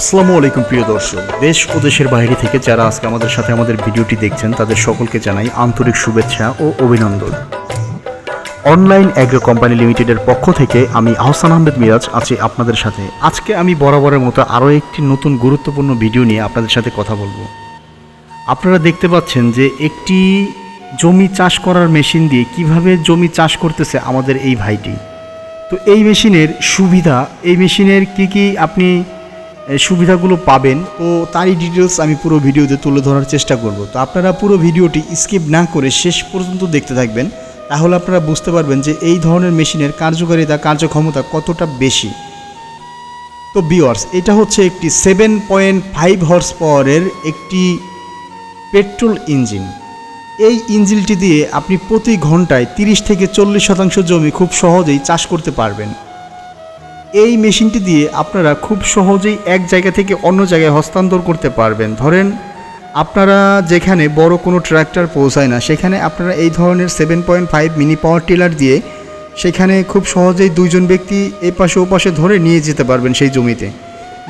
আসসালামু আলাইকুম প্রিয় দর্শক। দেশ ও দেশের বাইরে থেকে যারা আজকে আমাদের সাথে আমাদের ভিডিওটি দেখছেন, তাদের সকলকে জানাই আন্তরিক শুভেচ্ছা ও অভিনন্দন। অনলাইন অ্যাগ্রো কোম্পানি লিমিটেডের পক্ষ থেকে আমি আহসান আহমেদ মিরাজ আছি আপনাদের সাথে। আজকে আমি বরাবরের মতো আরও একটি নতুন গুরুত্বপূর্ণ ভিডিও নিয়ে আপনাদের সাথে কথা বলব। আপনারা দেখতে পাচ্ছেন যে একটি জমি চাষ করার মেশিন দিয়ে কীভাবে জমি চাষ করতেছে আমাদের এই ভাইটি। তো এই মেশিনের সুবিধা, এই মেশিনের কি কি আপনি সুবিধাগুলো পাবেন। তো তারই ডিটেলস আমি পুরো ভিডিওতে তুলে ধরার চেষ্টা করব। তো আপনারা পুরো ভিডিওটি স্কিপ না করে শেষ পর্যন্ত দেখতে থাকবেন। তাহলে আপনারা বুঝতে পারবেন যে এই ধরনের মেশিনের কার্যকারিতা, কার্যক্ষমতা কতটা বেশি। তো বিওয়ার্স এটা হচ্ছে একটি সেভেন পয়েন্ট ফাইভ হর্স পাওয়ারের একটি পেট্রোল ইঞ্জিন এই ইঞ্জিনটি দিয়ে আপনি প্রতি ঘন্টায় তিরিশ থেকে চল্লিশ শতাংশ জমি খুব সহজেই চাষ করতে পারবেন। এই মেশিনটি দিয়ে আপনারা খুব সহজেই এক জায়গা থেকে অন্য জায়গায় হস্তান্তর করতে পারবেন। ধরেন, আপনারা যেখানে বড় কোনো ট্র্যাক্টর পৌঁছায় না, সেখানে আপনারা এই ধরনের seven point five mini power tiller দিয়ে সেখানে খুব সহজেই দুইজন ব্যক্তি এপাশে পাশে ও পাশে ধরে নিয়ে যেতে পারবেন সেই জমিতে।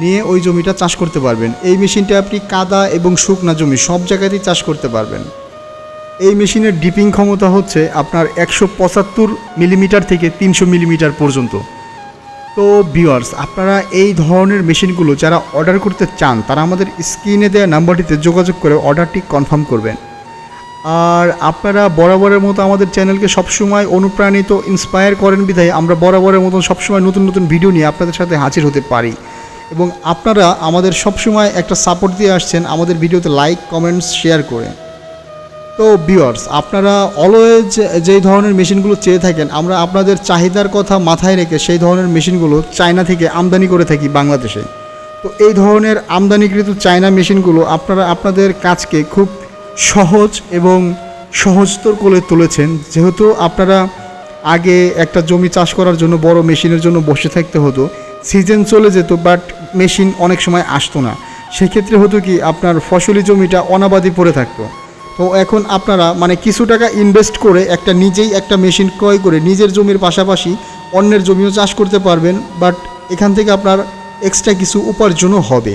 নিয়ে ওই জমিটা চাষ করতে পারবেন। এই মেশিনটা আপনি কাদা এবং শুকনা জমি সব জায়গাতেই চাষ করতে পারবেন। এই মেশিনের ডিপিং ক্ষমতা হচ্ছে আপনার একশো পঁচাত্তর মিলিমিটার থেকে তিনশো মিলিমিটার পর্যন্ত। তো ভিউয়ার্স আপনারা এই ধরনের মেশিনগুলো যারা অর্ডার করতে চান, তারা আমাদের স্ক্রিনে দেওয়া নাম্বারটিতে যোগাযোগ করে অর্ডারটি কনফার্ম করবেন। আর আপনারা বরাবরের মতো আমাদের চ্যানেলকে সবসময় অনুপ্রাণিত ইন্সপায়ার করেন বিধায় আমরা বরাবরের মতন সবসময় নতুন নতুন ভিডিও নিয়ে আপনাদের সাথে হাজির হতে পারি। এবং আপনারা আমাদের সবসময় একটা সাপোর্ট দিয়ে আসছেন, আমাদের ভিডিওতে লাইক কমেন্টস শেয়ার করে। তো ভিউয়ার্স আপনারা অলওয়েজ যেই ধরনের মেশিনগুলো চেয়ে থাকেন, আমরা আপনাদের চাহিদার কথা মাথায় রেখে সেই ধরনের মেশিনগুলো চায়না থেকে আমদানি করে থাকি বাংলাদেশে। তো এই ধরনের আমদানিকৃত চায়না মেশিনগুলো আপনারা আপনাদের কাজকে খুব সহজ এবং সহজতর করে তুলেছেন। যেহেতু আপনারা আগে একটা জমি চাষ করার জন্য, বড় মেশিনের জন্য বসে থাকতে হতো সিজন চলে যেত বাট মেশিন অনেক সময় আসতো না। সেক্ষেত্রে হতো কি, আপনার ফসলি জমিটা অনাবাদি পড়ে থাকতো। তো এখন আপনারা মানে কিছু টাকা ইনভেস্ট করে একটা নিজেই একটা মেশিন ক্রয় করে নিজের জমির পাশাপাশি অন্যের জমিও চাষ করতে পারবেন বাট এখান থেকে আপনার এক্সট্রা কিছু উপার্জনও হবে।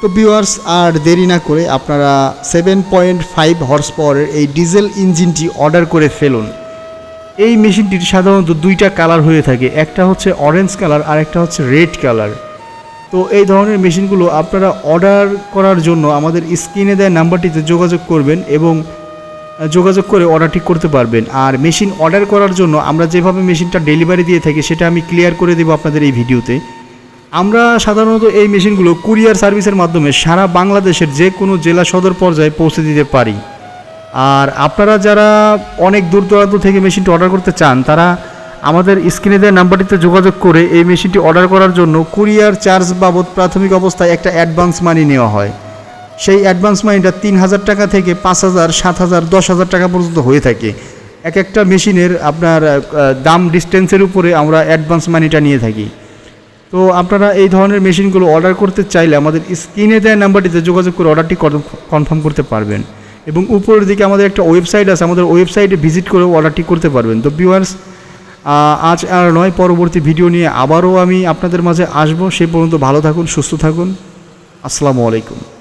তো ভিউয়ার্স আর দেরি না করে আপনারা সেভেন পয়েন্ট ফাইভ হর্স পাওয়ারের এই ডিজেল ইঞ্জিনটি অর্ডার করে ফেলুন। এই মেশিনটির সাধারণত দুইটা কালার হয়ে থাকে, একটা হচ্ছে অরেঞ্জ কালার আর একটা হচ্ছে রেড কালার তো এই ধরনের মেশিনগুলো আপনারা অর্ডার করার জন্য আমাদের স্ক্রিনে দেওয়া নাম্বারটিতে যোগাযোগ করবেন এবং যোগাযোগ করে অর্ডারটি করতে পারবেন। আর মেশিন অর্ডার করার জন্য আমরা যেভাবে মেশিনটা ডেলিভারি দিয়ে থাকি সেটা আমি ক্লিয়ার করে দেবো আপনাদের এই ভিডিওতে। আমরা সাধারণত এই মেশিনগুলো কুরিয়ার সার্ভিসের মাধ্যমে সারা বাংলাদেশের যে কোনো জেলা সদর পর্যায়ে পৌঁছে দিতে পারি। আর আপনারা যারা অনেক দূর দূরান্ত থেকে মেশিনটি অর্ডার করতে চান, তারা আমাদের স্ক্রিনে দেওয়া নাম্বারটিতে যোগাযোগ করে এই মেশিনটি অর্ডার করার জন্য কুরিয়ার চার্জ বাবদ প্রাথমিক অবস্থায় একটা অ্যাডভান্স মানি নেওয়া হয়। সেই অ্যাডভান্স মানিটা তিন হাজার টাকা থেকে পাঁচ হাজার, সাত হাজার, দশ হাজার টাকা পর্যন্ত হয়ে থাকে। এক একটা মেশিনের আপনার দাম ডিস্টেন্সের উপরে আমরা অ্যাডভান্স মানিটা নিয়ে থাকি। তো আপনারা এই ধরনের মেশিনগুলো অর্ডার করতে চাইলে আমাদের স্ক্রিনে দেওয়া নাম্বারটিতে যোগাযোগ করে অর্ডারটি কনফার্ম করতে পারবেন। এবং উপরের দিকে আমাদের একটা ওয়েবসাইট আছে, আমাদের ওয়েবসাইটে ভিজিট করে অর্ডারটি করতে পারবেন। তো ভিউয়ার্স আজ আর নয়, পরবর্তী ভিডিও নিয়ে আবারও আমি আপনাদের মাঝে আসব। সে পর্যন্ত ভালো থাকুন, সুস্থ থাকুন। আসসালামু আলাইকুম।